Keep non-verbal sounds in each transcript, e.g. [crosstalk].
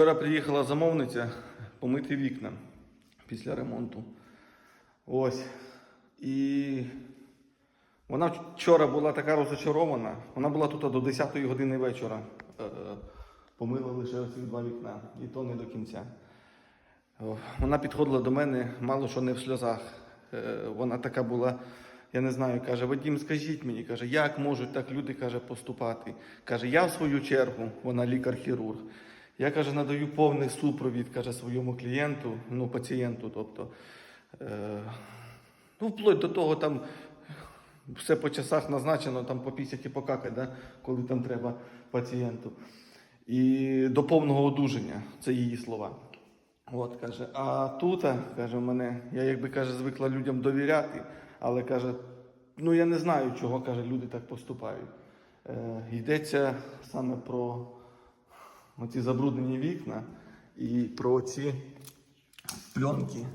Вчора приїхала замовниця помити вікна після ремонту. Ось. І вона вчора була така розочарована. Вона була тут до 10 години вечора. Е, Помила лише ці два вікна, і то не до кінця. Вона підходила до мене, мало що не в сльозах. Е, Вона така була, я не знаю, каже, Вадім, скажіть мені, каже, як можуть так люди каже, поступати? Каже, я в свою чергу, вона лікар-хірург. Я каже, надаю повний супровід каже, своєму клієнту, ну, пацієнту. Тобто, е, ну, вплоть до того, там все по часах назначено, там по пісяті покакати, да, коли там треба пацієнту. І до повного одужання, це її слова. От, каже, а тут, каже, мене, я якби каже, звикла людям довіряти, але каже, ну я не знаю, чого каже, люди так поступають. Е, йдеться саме про оці забруднені вікна і про ці пленки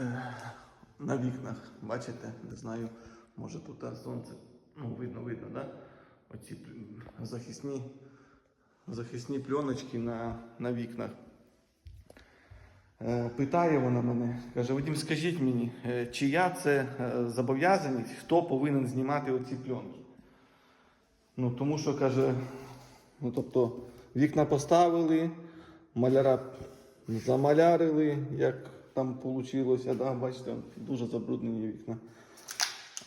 е, на вікнах. Бачите, не знаю, може тут сонце. Ну, видно, видно, да? Оці захисні, захисні пленочки на, на вікнах. Е, Питає вона мене, каже, Вадим, скажіть мені, е, чия це зобов'язаність, хто повинен знімати оці пленки? Ну, тому що каже, ну тобто вікна поставили, маляра замалярили, як там вийшло, да, бачите, дуже забруднені вікна.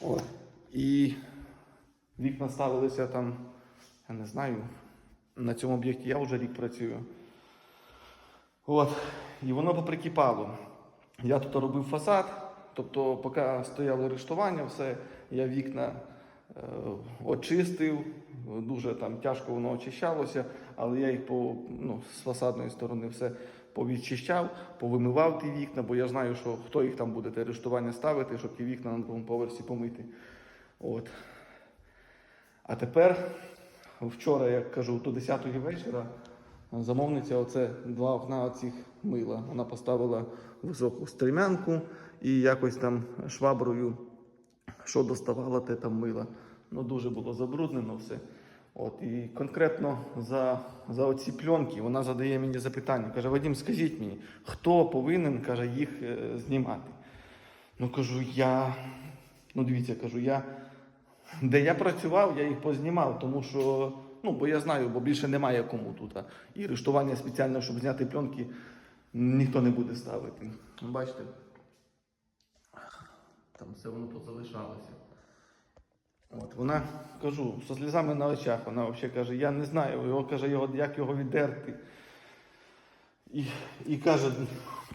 От. І вікна ставилися там, я не знаю, на цьому об'єкті я вже рік працюю. От. І воно поприкипало. Я тут робив фасад, тобто, поки стояло арештування, все, я вікна е, очистив, дуже там тяжко воно очищалося, але я їх по, ну, з фасадної сторони все повідчищав, повимивав ті вікна, бо я знаю, що хто їх там буде те арештування ставити, щоб ті вікна на другому поверсі помити. От. А тепер, вчора, як кажу, до 10-ї вечора, замовниця оце два окна оцих мила. Вона поставила високу стрімянку і якось там шваброю, що доставала, те там мила. Ну, дуже було забруднено все. От, і конкретно за, за оці пленки вона задає мені запитання. Каже, Вадим, скажіть мені, хто повинен каже, їх е, знімати? Ну кажу, я. Ну, дивіться, кажу, я. Де я працював, я їх познімав, тому що, ну, бо я знаю, бо більше немає кому тут. а. І рештування спеціально, щоб зняти пленки, ніхто не буде ставити. Бачите? Там все воно позалишалося. От, вона, кажу, зі сльозами на очах, вона взагалі каже, я не знаю, його, каже, його, як його віддерти. І, і каже,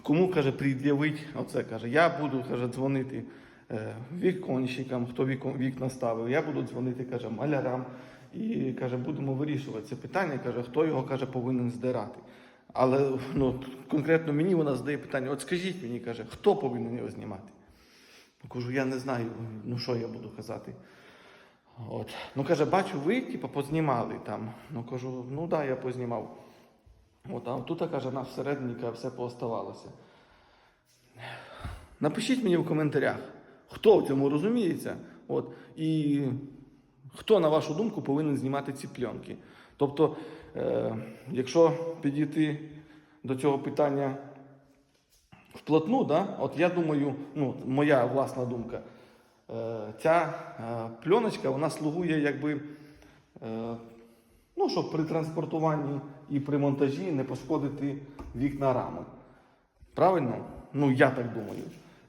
кому каже, пред'явить, оце каже, я буду каже, дзвонити е, віконщикам, хто вікон, вікна ставив, я буду дзвонити каже, малярам і каже, будемо вирішувати це питання, каже, хто його каже, повинен здирати. Але ну, конкретно мені вона задає питання: от скажіть мені, каже, хто повинен його знімати? Кажу, я не знаю, ну що я буду казати. От. Ну каже, бачу, ви типу, познімали там. Ну кажу, ну да, я познімав. От, а тут каже, на всередині все пооставалося. Напишіть мені в коментарях, хто в цьому розуміється, от, і хто, на вашу думку, повинен знімати ці пленки. Тобто, е, якщо підійти до цього питання вплотну, да, от я думаю, ну, моя власна думка, ця е, пленочка вона слугує якби. Е, Ну, щоб при транспортуванні і при монтажі не пошкодити вікна рами. Правильно? Ну, я так думаю.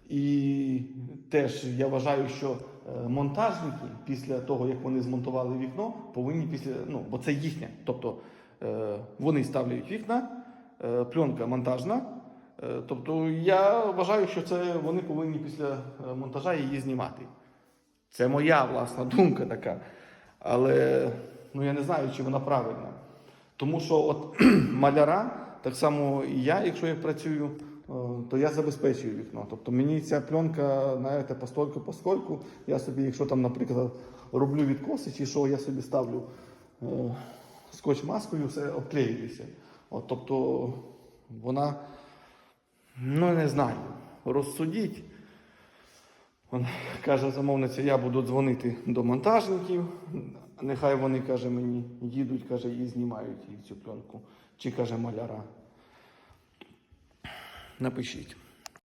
І теж я вважаю, що е, монтажники після того, як вони змонтували вікно, повинні після, ну, бо це їхнє. Тобто е, вони ставлять вікна, е, пленка монтажна. Е, тобто я вважаю, що це вони повинні після е, монтажа її знімати. Це моя власна думка така. Але ну, я не знаю, чи вона правильна. Тому що от [clears throat] маляра, так само і я, якщо я працюю, е, то я забезпечую вікно. Тобто мені ця пленка, знаєте, постольку поскольку, я собі, якщо там, наприклад, роблю відкоси чи що, я собі ставлю е, скотч-маскою, все обклеююся. От, тобто вона, ну не знаю, розсудіть. Вона каже замовниця, я буду дзвонити до монтажників. Нехай вони каже мені їдуть, каже, і знімають цю пленку. чи каже маляра. Напишіть.